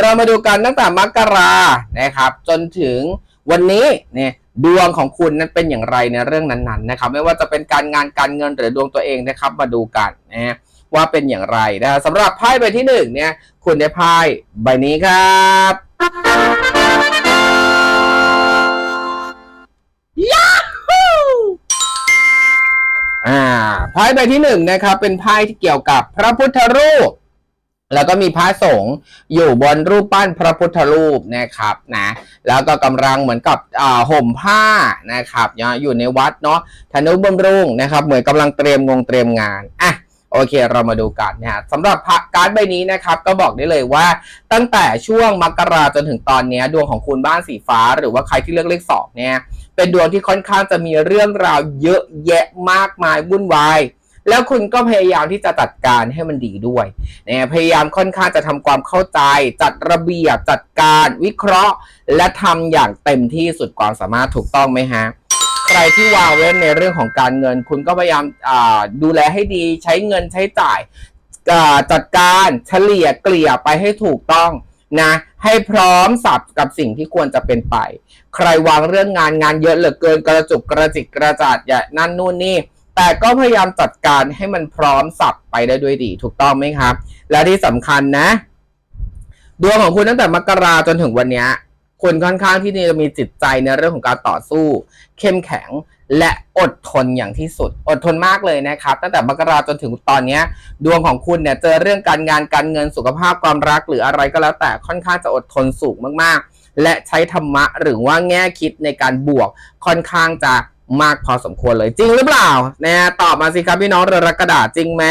เรามาดูกันตั้งแต่มกรานะครับ จนถึงวันนี้เนี่ยดวงของคุณนั้นเป็นอย่างไรในเรื่องนั้นๆนะครับ ไม่ว่าจะเป็นการงานการเงินหรือดวงตัวเองนะครับ มาดูกันนะฮะว่าเป็นอย่างไรนะสำหรับไพ่ใบที่หนึ่งเนี่ย คุณได้ไพ่ใบนี้ครับอ่าไพ่ใบที่หนึ่งนะครับ เป็นไพ่ที่เกี่ยวกับพระพุทธรูป แล้วก็มีพระสงฆ์อยู่บนรูปปั้นพระพุทธรูปนะครับนะแล้วก็กำลังเหมือนกับห่มผ้านะครับอยู่ในวัดเนาะธนุบำรุงนะครับเหมือนกำลังเตรียมงงเตรียมงานอะโอเคเรามาดูกันนะฮะสำหรับพระการ์ดใบนี้นะครับ ก็บอกได้เลยว่าตั้งแต่ช่วงมกราจนถึงตอนนี้ดวงของคุณบ้านสีฟ้า หรือว่าใครที่เลือกเลขสองเนี่ยเป็นดวงที่ค่อนข้างจะมีเรื่องราวเยอะแยะมากมายวุ่นวาย แล้วคุณก็พยายามที่จะจัดการให้มันดีด้วยนะพยายามค่อนข้างจะทำความเข้าใจ จัดระเบียบจัดการวิเคราะห์ และทำอย่างเต็มที่สุดความสามารถถูกต้องไหมฮะใครที่วางเว้นในเรื่องของการเงิน คุณก็พยายามดูแลให้ดีใช้เงินใช้จ่ายจัดการเฉลี่ยเกลี่ยไปให้ถูกต้องนะให้พร้อมสับกับสิ่งที่ควรจะเป็นไป ใครวางเรื่องงานงานเยอะเหลือเกินกระจุกกระจิกกระจาดอย่านั่นนู่นนี่ แต่ก็พยายามจัดการให้มันพร้อมสับไปได้ด้วยดี ถูกต้องไหมครับ และที่สำคัญนะดวงของคุณตั้งแต่มกราจนถึงวันนี้คุณค่อนข้างที่จะมีจิตใจในเรื่องของการต่อสู้ เข้มแข็งและอดทนอย่างที่สุด อดทนมากเลยนะครับ ตั้งแต่มกราจนถึงตอนนี้ดวงของคุณเนี่ยเจอเรื่องการงานการเงินสุขภาพความรักหรืออะไรก็แล้วแต่ค่อนข้างจะอดทนสูงมากๆ และใช้ธรรมะหรือว่าแง่คิดในการบวกค่อนข้างจะ มากพอสมควรเลยจริงหรือเปล่านะตอบมาสิครับพี่น้องเรือรักกระดาษจริงไหม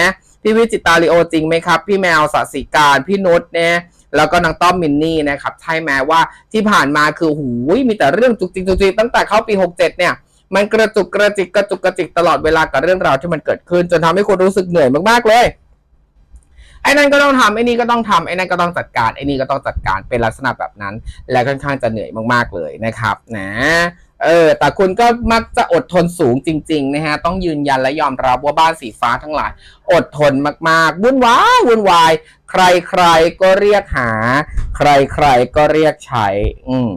พี่วิจิตาลิโอจริงไหมครับ พี่แมวสสิการพี่นุชเนี่ยแล้วก็นางต้อมมินนี่นะครับใช่ไหมว่าที่ผ่านมาคือหูยมีแต่เรื่องจุกจิกจุกจิกตั้งแต่เข้าปี 67 เนี่ย มันกระจุกกระจิกกระจุกกระจิกตลอดเวลากับเรื่องราวที่มันเกิดขึ้น จนทำให้คุณรู้สึกเหนื่อยมากๆเลยไอ้นั่นก็ต้องทำไอ้นี่ก็ต้องทำไอ้นั่นก็ต้องจัดการไอ้นี่ก็ต้องจัดการเป็นลักษณะแบบนั้น และค่อนข้างจะเหนื่อยมากๆเลยนะครับ นะ เออ แต่คุณก็มักจะอดทนสูงจริง ๆ นะฮะ ต้องยืนยันและยอมรับว่าบ้านสีฟ้าทั้งหลาย อดทนมากๆวุ่นวายวุ่นวาย ใครๆก็เรียกหา ใครๆก็เรียกใช้ อืม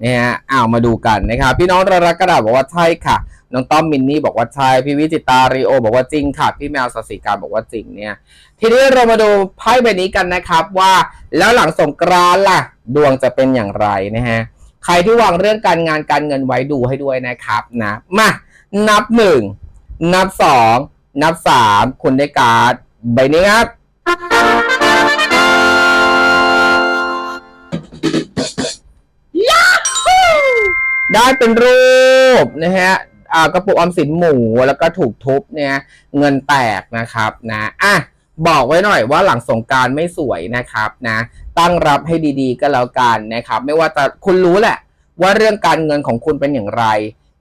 เนี่ยฮะอ้าวมาดูกันนะครับพี่น้องระรักกระดาษบอกว่าใช่ค่ะ น้องต้อมมินนี่บอกว่าใช่พี่วิจิตาริโอ บอกว่าจริงค่ะ พี่แมวสศิการบอกว่าจริงเนี่ย ทีนี้เรามาดูไพ่ใบนี้กันนะครับว่า แล้วหลังสงกรานต์ล่ะ ดวงจะเป็นอย่างไรนะฮะ ใครที่วางเรื่องการงานการเงินไว้ดูให้ด้วยนะครับนะมานับหนึ่งนับสองนับสามคุณได้การ์ดใบนี้ครับได้เป็นรูปนะฮะกระปุกออมสินหมูแล้วก็ถูกทุบเนี่ยเงินแตกนะครับนะอะบอกไว้หน่อยว่าหลังสงการไม่สวยนะครับนะ ตั้งรับให้ดีๆ ก็แล้วกันนะครับ ไม่ว่าจะคุณรู้แหละ ว่าเรื่องการเงินของคุณเป็นอย่างไร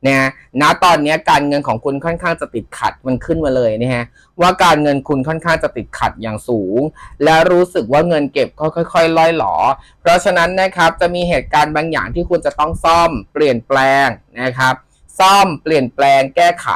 นะณตอนนี้การเงินของคุณค่อนข้างจะติดขัดมันขึ้นมาเลยนะฮะว่าการเงินคุณค่อนข้างจะติดขัดอย่างสูง และรู้สึกว่าเงินเก็บก็ค่อยๆล่อยหลอ เพราะฉะนั้นนะครับจะมีเหตุการณ์บางอย่างที่คุณจะต้องซ่อมเปลี่ยนแปลงนะครับ ซ่อมเปลี่ยนแปลงแก้ไข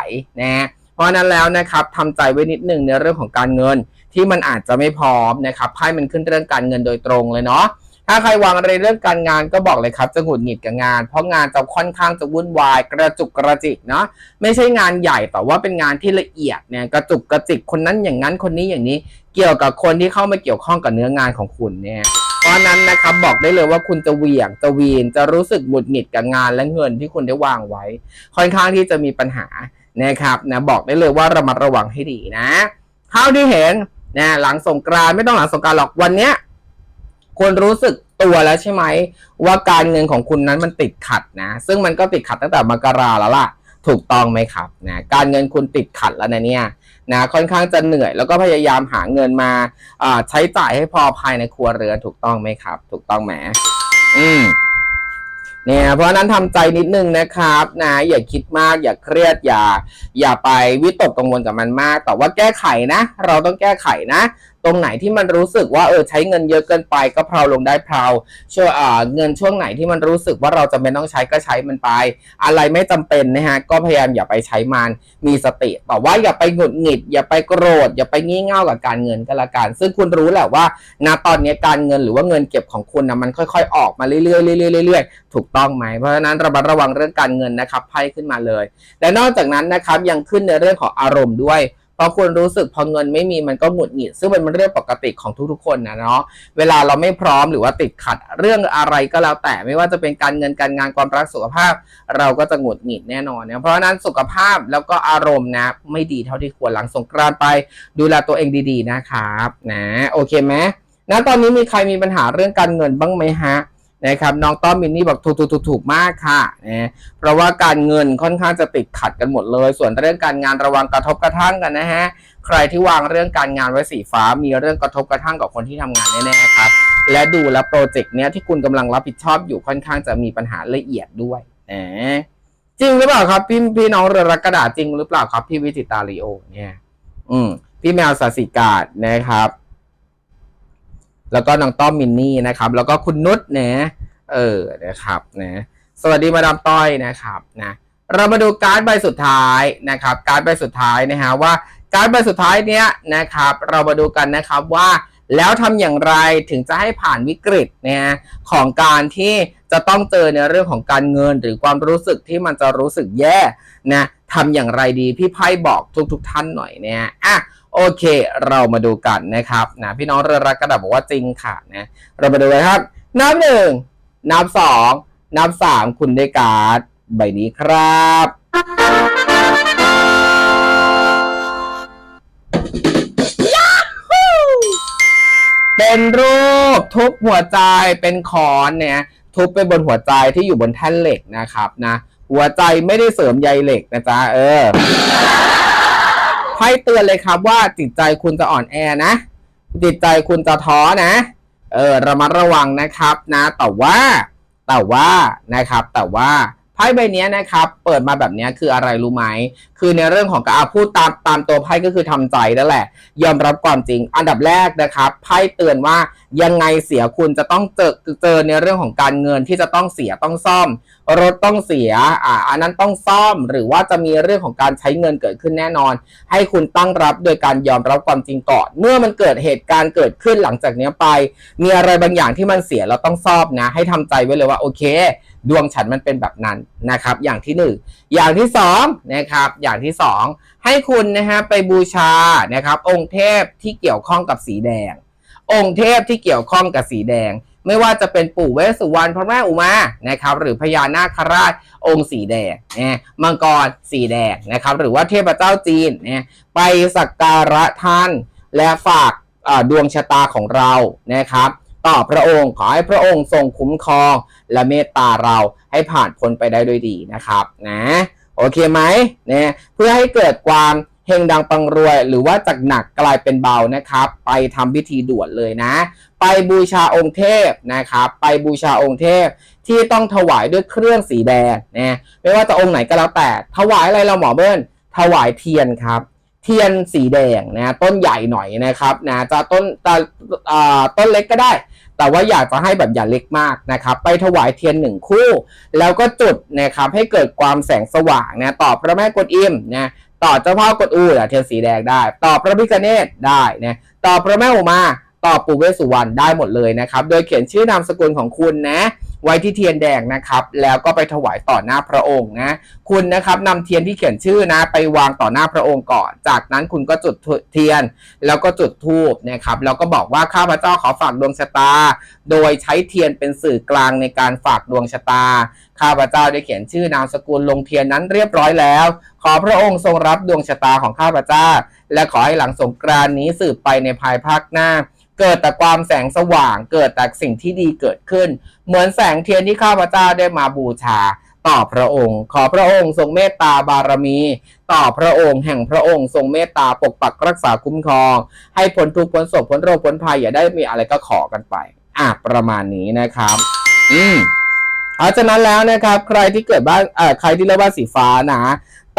นะเพราะฉะนั้นแล้วนะครับทำใจไว้นิดหนึ่งในเรื่องของการเงิน ที่มันอาจจะไม่พร้อมนะครับไพ่มันขึ้นเรื่องการเงินโดยตรงเลยเนาะถ้าใครวางอะไรเรื่องการงานก็บอกเลยครับจะหงุดหงิดกับงาน เพราะงานจะค่อนข้างจะวุ่นวาย กระจุกกระจิกเนาะไม่ใช่งานใหญ่แต่ว่าเป็นงานที่ละเอียดเนี่ยกระจุกกระจิกคนนั้นอย่างนั้นคนนี้อย่างนี้ เกี่ยวกับคนที่เข้ามาเกี่ยวข้องกับเนื้องานของคุณเนี่ยเพราะนั้นนะครับบอกได้เลยว่าคุณจะเหวี่ยงจะวีนจะรู้สึกหงุดหงิดกับงานและเงินที่คุณได้วางไว้ ค่อนข้างที่จะมีปัญหานะครับนะบอกได้เลยว่าระมัดระวังให้ดีนะเท่าที่เห็น นะหลังสงกรานไม่ต้องหลังสงกรานหรอกวันเนี้ยคุณรู้สึกตัวแล้วใช่ไหม ว่าการเงินของคุณนั้นมันติดขัดนะ ซึ่งมันก็ติดขัดตั้งแต่มกราแล้วล่ะ ถูกต้องไหมครับนะการเงินคุณติดขัดแล้วนะเนี่ยนะค่อนข้างจะเหนื่อยแล้วก็พยายามหาเงินมาใช้จ่ายให้พอภายในครัวเรือนถูกต้องไหมครับ ถูกต้องไหมอืม เนี่ยเพราะนั้นทำใจนิดนึงนะครับนะอย่าคิดมากอย่าเครียดอย่า อย่าไปวิตกกังวลกับมันมาก แต่ว่าแก้ไขนะ เราต้องแก้ไขนะ ตรงไหนที่มันรู้สึกว่าเออใช้เงินเยอะเกินไปก็เพลาลงได้เพลาช่วงอ่าเงินช่วงไหนที่มันรู้สึกว่าเราจำเป็นต้องใช้ก็ใช้มันไป อะไรไม่จำเป็นนะฮะก็พยายามอย่าไปใช้มันมีสติแต่ว่าอย่าไปหงุดหงิด อย่าไปโกรธอย่าไปงี่เง่ากับการเงินก็แล้วกันซึ่งคุณรู้แหละว่าณตอนนี้การเงินหรือว่าเงินเก็บของคุณนะมันค่อยๆ ออกมาเรื่อยๆเรื่อยๆเรื่อยๆถูกต้องไหมเพราะฉะนั้นระมัดระวังเรื่องการเงินนะครับไพ่ขึ้นมาเลย และนอกจากนั้นนะครับยังขึ้นในเรื่องของอารมณ์ด้วย เพราะคุณรู้สึกพอเงินไม่มีมันก็หงุดหงิด ซึ่งมันเป็นเรื่องปกติของทุกๆคนนะเนาะเวลาเราไม่พร้อมหรือว่าติดขัดเรื่องอะไรก็แล้วแต่ไม่ว่าจะเป็นการเงินการงานความรักสุขภาพ เราก็จะหงุดหงิดแน่นอนเนี่ยเพราะฉะนั้นสุขภาพแล้วก็อารมณ์นะ ไม่ดีเท่าที่ควรหลังสงกรานต์ไป ดูแลตัวเองดีๆนะครับนะโอเคไหมนะตอนนี้มีใครมีปัญหาเรื่องการเงินบ้างไหมฮะ นะครับน้องต้อมมินนี่บอกถูกถูกถูกถูกมากค่ะนะเพราะว่าการเงินค่อนข้างจะติดขัดกันหมดเลย ส่วนเรื่องการงานระวังกระทบกระทั่งกันนะฮะใครที่วางเรื่องการงานไว้สีฟ้า มีเรื่องกระทบกระทั่งกับคนที่ทำงานแน่ๆครับและดูแลโปรเจกต์เนี้ยที่คุณกำลังรับผิดชอบอยู่ค่อนข้างจะมีปัญหาละเอียดด้วยนะจริงหรือเปล่าครับพี่พี่น้องเรือรักกระดาษจริงหรือเปล่าครับพี่วิจิตาลีโอเนี่ย อืมพี่แมวสาสิกาดนะครับ แล้วก็น้องต้อมมินนี่นะครับ แล้วก็คุณนุชนะเออนะครับนะสวัสดีมาดามต้อยนะครับนะเรามาดูการ์ดใบสุดท้ายนะครับ การ์ดใบสุดท้ายนะฮะว่าการ์ดใบสุดท้ายเนี้ยนะครับ เรามาดูกันนะครับว่าแล้วทำอย่างไรถึงจะให้ผ่านวิกฤตนะฮะของการที่จะต้องเจอในเรื่องของการเงินหรือความรู้สึกที่มันจะรู้สึกแย่นะทำอย่างไรดีพี่ไพ่บอกทุก ๆทท่านหน่อยเนี่ยอะ โอเค เรามาดูกันนะครับนะพี่น้องเรือรักกระดาษบอกว่าจริงค่ะนะเรามาดูเลยครับ นับหนึ่งนับสองนับสามคุณได้การ์ดใบนี้ครับ เป็นรูปทุบหัวใจเป็นขอนเนี่ยทุบไปบนหัวใจที่อยู่บนแท่นเหล็กนะครับนะ หัวใจไม่ได้เสริมใยเหล็กนะจ๊ะเออ ไพ่เตือนเลยครับว่าจิตใจคุณจะอ่อนแอนะ จิตใจคุณจะท้อนะ เออระมัดระวังนะครับนะ แต่ว่าแต่ว่านะครับ แต่ว่า ไพ่ใบนี้นะครับเปิดมาแบบนี้คืออะไรรู้ไหมคือในเรื่องของการพูดตามตามตัวไพ่ก็คือทำใจนั่นแหละ ยอมรับความจริง อันดับแรกนะครับไพ่เตือนว่ายังไงเสียคุณจะต้องเจอเจอในเรื่องของการเงินที่จะต้องเสียต้องซ่อม รถต้องเสียอ่าอันนั้นต้องซ่อม หรือว่าจะมีเรื่องของการใช้เงินเกิดขึ้นแน่นอน ให้คุณตั้งรับโดยการยอมรับความจริงก่อนเมื่อมันเกิดเหตุการณ์เกิดขึ้นหลังจากนี้ไป มีอะไรบางอย่างที่มันเสียเราต้องซ่อมนะ ให้ทำใจไว้เลยว่าโอเค ดวงฉันมันเป็นแบบนั้นนะครับ อย่างที่หนึ่งอย่างที่สองนะครับ อย่างที่สองให้คุณนะฮะไปบูชานะครับ องค์เทพที่เกี่ยวข้องกับสีแดง องค์เทพที่เกี่ยวข้องกับสีแดง ไม่ว่าจะเป็นปู่เวสสุวรรณพระแม่อุมานะครับ หรือพญานาคราชองค์สีแดงนะมังกรสีแดงนะครับ หรือว่าเทพเจ้าจีนนะไปสักการะท่านและฝากดวงชะตาของเรานะครับ ต่อพระองค์ขอให้พระองค์ทรงคุ้มครองและเมตตาเราให้ผ่านพ้นไปได้ด้วยดีนะครับนะโอเคไหมเนี่ยเพื่อให้เกิดความเฮงดังปังรวย หรือว่าจากหนักกลายเป็นเบานะครับ ไปทำพิธีด่วนเลยนะ ไปบูชาองค์เทพนะครับไปบูชาองค์เทพที่ต้องถวายด้วยเครื่องสีแดงนะไม่ว่าจะองค์ไหนก็แล้วแต่ ถวายอะไรเราหมอเบิ้ลถวายเทียนครับ เทียนสีแดงนะต้นใหญ่หน่อยนะครับนะจะต้นตาอ่าต้นเล็กก็ได้ แต่ว่าอยากจะให้แบบอย่าเล็กมากนะครับไปถวายเทียนหนึ่งคู่ แล้วก็จุดนะครับให้เกิดความแสงสว่างนะต่อพระแม่กวนอิมนะต่อเจ้าพ่อกวนอูอะเทียนสีแดงได้ ต่อพระพิฆเนศได้นะต่อพระแม่อุมาต่อปู่เวสสุวรรณได้หมดเลยนะครับ โดยเขียนชื่อนามสกุลของคุณนะ ไว้ที่เทียนแดงนะครับ แล้วก็ไปถวายต่อหน้าพระองค์นะคุณนะครับนำเทียนที่เขียนชื่อนะ ไปวางต่อหน้าพระองค์ก่อน จากนั้นคุณก็จุดเทียน แล้วก็จุดธูปนะครับแล้วก็บอกว่าข้าพเจ้าขอฝากดวงชะตา โดยใช้เทียนเป็นสื่อกลางในการฝากดวงชะตา ข้าพเจ้าได้เขียนชื่อนามสกุลลงเทียนนั้นเรียบร้อยแล้ว ขอพระองค์ทรงรับดวงชะตาของข้าพเจ้า และขอให้หลังสงกรานนี้สืบไปในภายภาคหน้า เกิดแต่ความแสงสว่าง เกิดแต่สิ่งที่ดีเกิดขึ้น เหมือนแสงเทียนที่ข้าพเจ้าได้มาบูชา ต่อพระองค์ ขอพระองค์ทรงเมตตาบารมี ต่อพระองค์แห่งพระองค์ทรงเมตตาปกปักรักษาคุ้มครอง ให้พ้นทุกข์พ้นโศกพ้นโรคพ้นภัยอย่าได้มีอะไรก็ขอกันไปอะประมาณนี้นะครับ อืมเพราะฉะนั้นแล้วนะครับ ใครที่เกิดบ้านเอ่อใครที่เลือกบ้านสีฟ้านะ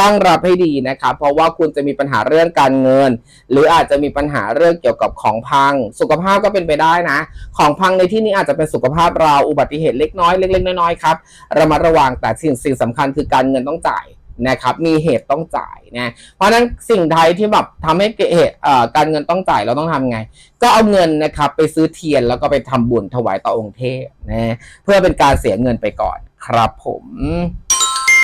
ตั้งรับให้ดีนะครับเพราะว่าคุณจะมีปัญหาเรื่องการเงิน หรืออาจจะมีปัญหาเรื่องเกี่ยวกับของพัง สุขภาพก็เป็นไปได้นะ ของพังในที่นี้อาจจะเป็นสุขภาพเราอุบัติเหตุเล็กน้อยเล็กๆน้อยๆครับระมัดระวังแต่สิ่งสิ่งสำคัญคือการเงินต้องจ่ายนะครับมีเหตุต้องจ่ายนะเพราะฉะนั้นสิ่งใดที่แบบทำให้เกิดเหตุเอ่อการเงินต้องจ่ายเราต้องทำไง ก็เอาเงินนะครับไปซื้อเทียนแล้วก็ไปทำบุญถวายต่อองค์เทพนะเพื่อเป็นการเสียเงินไปก่อนครับผม